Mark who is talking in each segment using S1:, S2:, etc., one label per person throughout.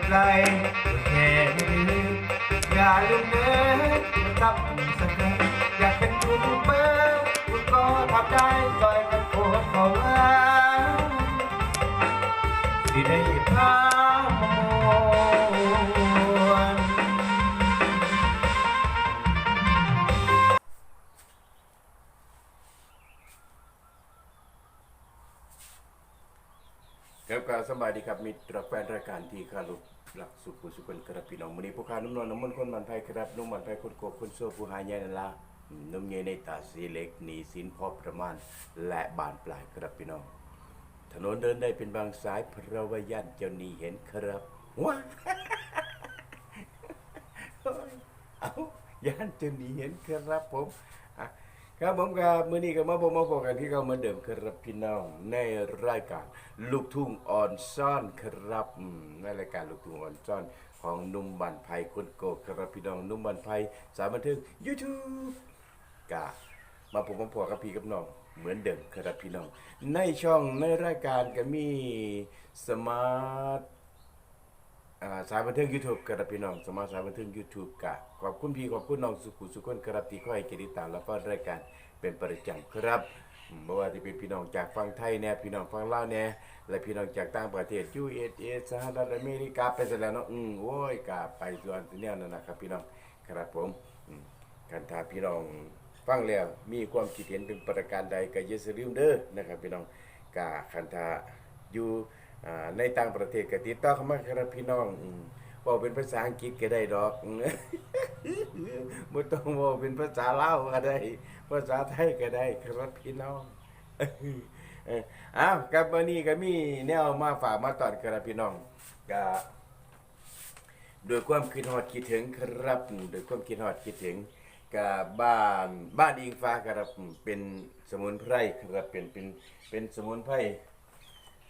S1: ดไลค์กดแชร์อย่าลืมอย่าลืมเด้อซับสไค ครั
S2: บการสบายดีครับมิตรแฟนรายการที่คารุหลักสุขุสุขนกระพี่น้องมื้อนี้ผู้ค้านุ่มนวลน้ำมันคนมันไผครับนุ่มมันไผคนโกคนโซผู้หายใหญ่นั่นละนุ่มใหญ่ในตาสีเล็กหนีสินพอประมาณ และบานปลายครับพี่น้อง ถนนเดินได้เป็นบางสายเพราะว่าย่านเจ้าหนี้เห็นครับว้าเอาย่านเจ้าหนี้เห็นครับผม ครับผมครับมื้อนี้ก็มาพบมาพบกันที่เขาเหมือนเดิมครับพี่น้องในรายการลูกทุ่งออนซ่อนครับอืมในรายการลูกทุ่งออนซ่อนของหนุ่มบันไพคนโกครับพี่น้องหนุ่มบันไพสายบันเทิง YouTube กามาผมมาพอกับพี่กับน้องเหมือนเดิมครับพี่น้อง ในช่องในรายการก็มีสมาร์ท อ่าสายบันเทิง YouTube ครับพี่น้องสมาสายบันเทิง YouTube กะขอบคุณพี่ขอบคุณน้องสุขุสุขคนครับที่คอยติดตามและฟังรายการเป็นประจำครับบ่ว่าจะเป็นพี่น้องจากฝั่งไทยแน่พี่น้องฝั่งลาวแน่และพี่น้องจากต่างประเทศ USA สหรัฐอเมริกาไปซะแล้วเนาะอืมโอ้ยกะไปส่วนที่แนวนั้นนะครับ พี่น้องครับผมอืมคันถ้าพี่น้องฟังแล้วมีความคิดเห็นเป็นประการใดก็อย่าลืมเด้อนะครับ พี่น้องกะคันถ้าอยู่ ในต่างประเทศก็ติดต่อเข้ามาครับพี่น้องอืมเว่าเป็นภาษาอังกฤษก็ได้ดอกอืมบ่ต้องเว่าเป็นภาษาลาวก็ได้ ภาษาไทยก็ได้ครับพี่น้องอ้าวกับวันนี้ก็มีแนวมาฝากมาตอนครับพี่น้องก็โดยความคิดฮอดคิดถึงครับโดยความคิดฮอดคิดถึงกับบ้านบ้านอิงฟ้าครับเป็นสมุนไพรครับเป็นเป็นเป็นสมุนไพร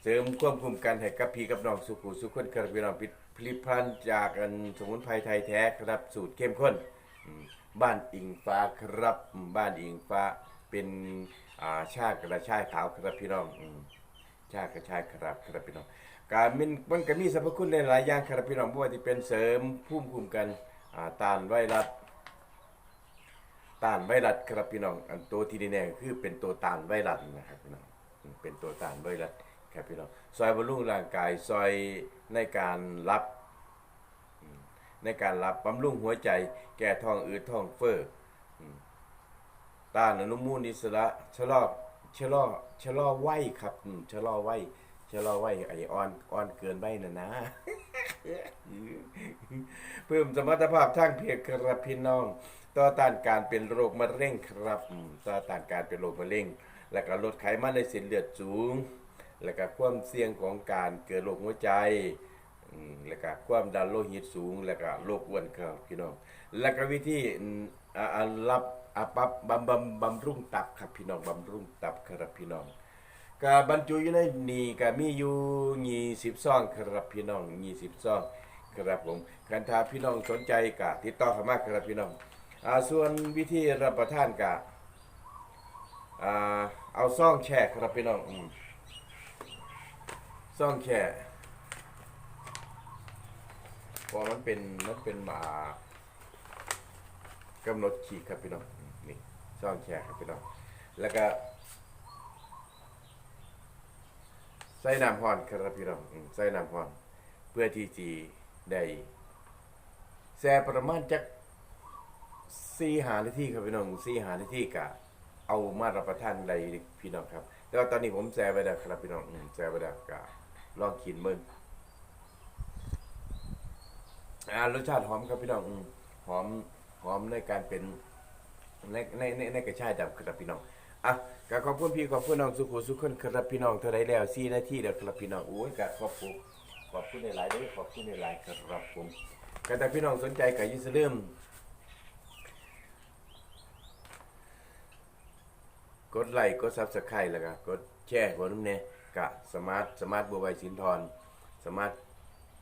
S2: เสริมความคุ้มกันให้กับพี่กับน้องสุขุสุขคนครับพี่น้องผลิตภัณฑ์จากอันสมุนไพรไทยแท้ครับสูตรเข้มข้นอืมบ้านอิงฟ้าครับอืมบ้านอิงฟ้าเป็นอ่าชากระชายขาวครับพี่น้องอืมชากระชายครับครับพี่น้องการมันมันก็มีสรรพคุณในหลายอย่างครับพี่น้องบ่ว่าที่เป็นเสริมภูมิคุ้มกันอ่าต้านไวรัสต้านไวรัสครับพี่น้องอันตัวที่แน่ๆก็คือเป็นตัวต้านไวรัสนะครับพี่น้องอืมเป็นตัวต้านไวรัส ครับพี่น้องซอยบำรุงร่างกายซอยในการรับ ในการรับบำรุงหัวใจ แก้ท้องอืดท้องเฟ้อต้านอนุมูลอิสระชะลอชะลอชะลอวัยครับชะลอวัยชะลอวัยไออ่อนอ่อนเกินไปนะนะ เพิ่มสมรรถภาพทางเพศครับพี่น้อง ต่อต้านการเป็นโรคมะเร็งครับ ต่อต้านการเป็นโรคมะเร็ง แล้วก็ลดไขมันในเส้นเลือดสูง แล้วก็ความเสี่ยงของการเกิดโรคหัวใจแล้วก็ความดันโลหิตสูง แล้วก็โรคอ้วนครับพี่น้อง แล้วก็วิธีรับอาปับบำบำบำรุงตับครับพี่น้องบำรุงตับครับพี่น้องก็บรรจุอยู่ในนี่ก็มีอยู่20ซองครับพี่น้อง20ซองครับผมคันถ้าพี่น้องสนใจก็ติดต่อเข้ามาครับพี่น้องอ่าส่วนวิธีรับประทานก็อ่าเอาซองแช่ครับพี่น้องอืม ซองแช่เพอมันเป็นมันเป็นหมากำหนดขีดครับพี่น้องนี่ซองแช่ครับพี่น้องแล้วก็ใส่น้ำร้อนครับพี่น้องใส่น้ำร้อนเพื่อที่จะได้แช่ประมาณจักสี่หานาทีครับพี่น้องสี่หานาทีกะเอามารับประทานได้พี่น้องครับแต่ว่าตอนนี้ผมแช่ไปแล้วครับพี่น้องแช่ไปแล้วกะ ลองกินมึงอ่ารสชาติหอมครับพี่น้องหอมหอมในการเป็นในในในในกระชายดำครับพี่น้องอะก็ขอบคุณพี่ขอบคุณน้องสุขุสุขคนครับพี่น้องเท่าไรแล้วสี่นาทีเดียวครับพี่น้องโอ้ยก็ขอบคุณขอบคุณในหลายเด้อขอบคุณในหลายครับผมก็แต่พี่น้องสนใจก็อยิ่าลืมกดไลค์กดซับสไครต์แล้วก็กดแชร์หัวนุ่มเนี่ย กะสมาร์ทสมาร์ทบัวใบสินทรสมาร์ท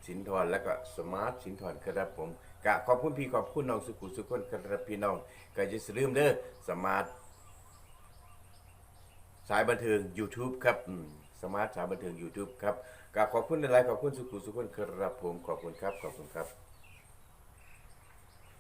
S2: สินทรแล้วก็สมาร์ทสินทรครับผมกะขอบคุณพี่ขอบคุณน้องสุขุสุขคนครับพี่น้องก็อยิ่าลืมเด้อสมาร์ทสายบันเทิง YouTube ครับสมาร์ทสามบันเทิง YouTube ครับกราบขอบคุณในไลน์ขอบคุณสุขุสุขคนครับผมขอบคุณครับขอบคุณครับ